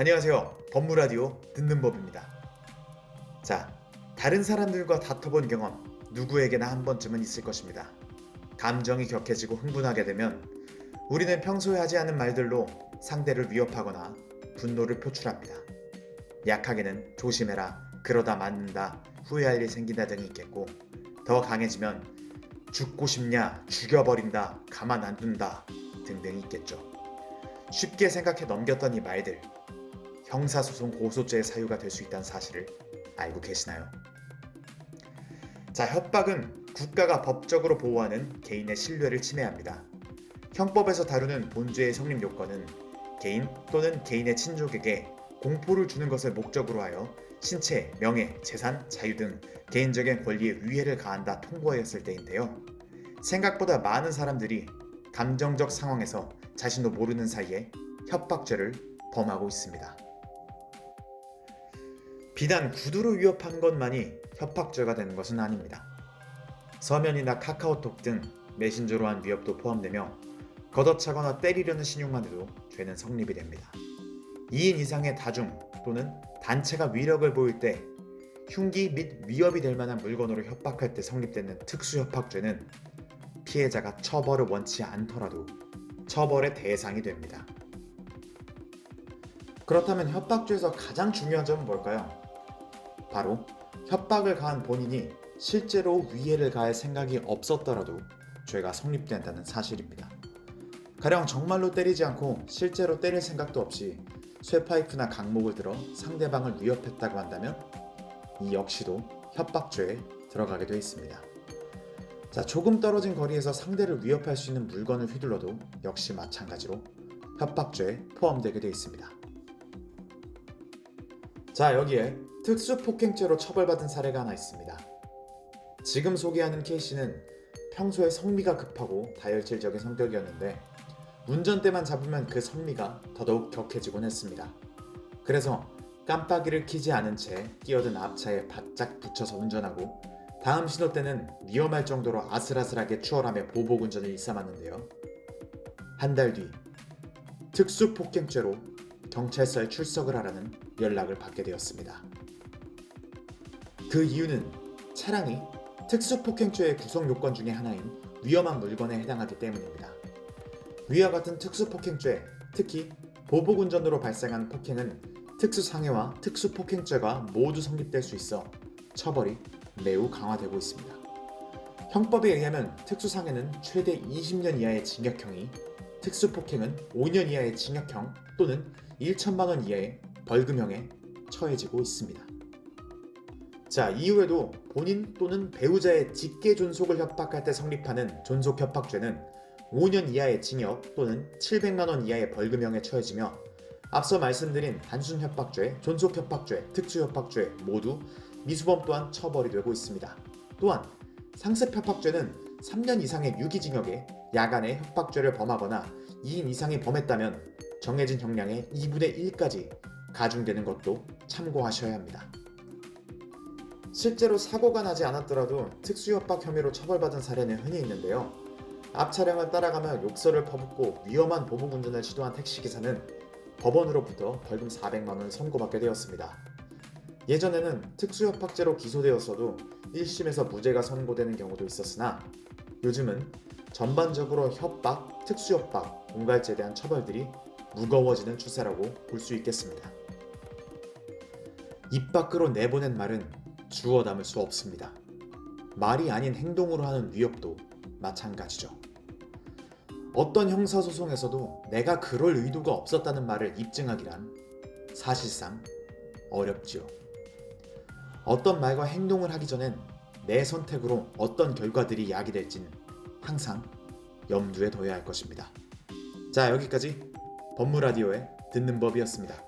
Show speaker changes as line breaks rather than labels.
안녕하세요. 법무라디오 듣는 법입니다. 자, 다른 사람들과 다퉈본 경험 누구에게나 한 번쯤은 있을 것입니다. 감정이 격해지고 흥분하게 되면 우리는 평소에 하지 않은 말들로 상대를 위협하거나 분노를 표출합니다. 약하게는 조심해라, 그러다 맞는다, 후회할 일 생긴다 등이 있겠고 더 강해지면 죽고 싶냐, 죽여버린다, 가만 안 둔다 등등이 있겠죠. 쉽게 생각해 넘겼던 이 말들 형사소송 고소죄의 사유가 될 수 있다는 사실을 알고 계시나요? 자, 협박은 국가가 법적으로 보호하는 개인의 신뢰를 침해합니다. 형법에서 다루는 본죄의 성립 요건은 개인 또는 개인의 친족에게 공포를 주는 것을 목적으로 하여 신체, 명예, 재산, 자유 등 개인적인 권리에 위해를 가한다 통보하였을 때인데요. 생각보다 많은 사람들이 감정적 상황에서 자신도 모르는 사이에 협박죄를 범하고 있습니다. 비단 구두로 위협한 것만이 협박죄가 되는 것은 아닙니다. 서면이나 카카오톡 등 메신저로 한 위협도 포함되며 걷어차거나 때리려는 신용만 해도 죄는 성립이 됩니다. 2인 이상의 다중 또는 단체가 위력을 보일 때 흉기 및 위협이 될 만한 물건으로 협박할 때 성립되는 특수협박죄는 피해자가 처벌을 원치 않더라도 처벌의 대상이 됩니다. 그렇다면 협박죄에서 가장 중요한 점은 뭘까요? 바로 협박을 가한 본인이 실제로 위해를 가할 생각이 없었더라도 죄가 성립된다는 사실입니다. 가령 정말로 때리지 않고 실제로 때릴 생각도 없이 쇠파이프나 강목을 들어 상대방을 위협했다고 한다면 이 역시도 협박죄에 들어가게 되어 있습니다. 자, 조금 떨어진 거리에서 상대를 위협할 수 있는 물건을 휘둘러도 역시 마찬가지로 협박죄에 포함되게 되어 있습니다. 자, 여기에 특수폭행죄로 처벌받은 사례가 하나 있습니다. 지금 소개하는 케이씨는 평소에 성미가 급하고 다혈질적인 성격이었는데 운전대만 잡으면 그 성미가 더더욱 격해지곤 했습니다. 그래서 깜빡이를 켜지 않은 채 끼어든 앞차에 바짝 붙여서 운전하고 다음 신호 때는 위험할 정도로 아슬아슬하게 추월하며 보복 운전을 일삼았는데요. 한 달 뒤 특수폭행죄로 경찰서에 출석을 하라는 연락을 받게 되었습니다. 그 이유는 차량이 특수폭행죄의 구성 요건 중의 하나인 위험한 물건에 해당하기 때문입니다. 위와 같은 특수폭행죄, 특히 보복운전으로 발생한 폭행은 특수상해와 특수폭행죄가 모두 성립될 수 있어 처벌이 매우 강화되고 있습니다. 형법에 의하면 특수상해는 최대 20년 이하의 징역형이, 특수폭행은 5년 이하의 징역형 또는 1천만 원 이하의 벌금형에 처해지고 있습니다. 자, 이후에도 본인 또는 배우자의 직계 존속을 협박할 때 성립하는 존속 협박죄는 5년 이하의 징역 또는 700만 원 이하의 벌금형에 처해지며 앞서 말씀드린 단순 협박죄, 존속 협박죄, 특수 협박죄 모두 미수범 또한 처벌이 되고 있습니다. 또한 상습 협박죄는 3년 이상의 유기징역에 야간에 협박죄를 범하거나 2인 이상이 범했다면 정해진 형량의 2분의 1까지 가중되는 것도 참고하셔야 합니다. 실제로 사고가 나지 않았더라도 특수협박 혐의로 처벌받은 사례는 흔히 있는데요. 앞 차량을 따라가며 욕설을 퍼붓고 위험한 보복 운전을 시도한 택시기사는 법원으로부터 벌금 400만 원을 선고받게 되었습니다. 예전에는 특수협박죄로 기소되었어도 1심에서 무죄가 선고되는 경우도 있었으나 요즘은 전반적으로 협박, 특수협박, 공갈죄에 대한 처벌들이 무거워지는 추세라고 볼 수 있겠습니다. 입 밖으로 내보낸 말은 주워 담을 수 없습니다. 말이 아닌 행동으로 하는 위협도 마찬가지죠. 어떤 형사소송에서도 내가 그럴 의도가 없었다는 말을 입증하기란 사실상 어렵지요. 어떤 말과 행동을 하기 전엔 내 선택으로 어떤 결과들이 야기될지는 항상 염두에 둬야 할 것입니다. 자, 여기까지 법무라디오의 듣는 법이었습니다.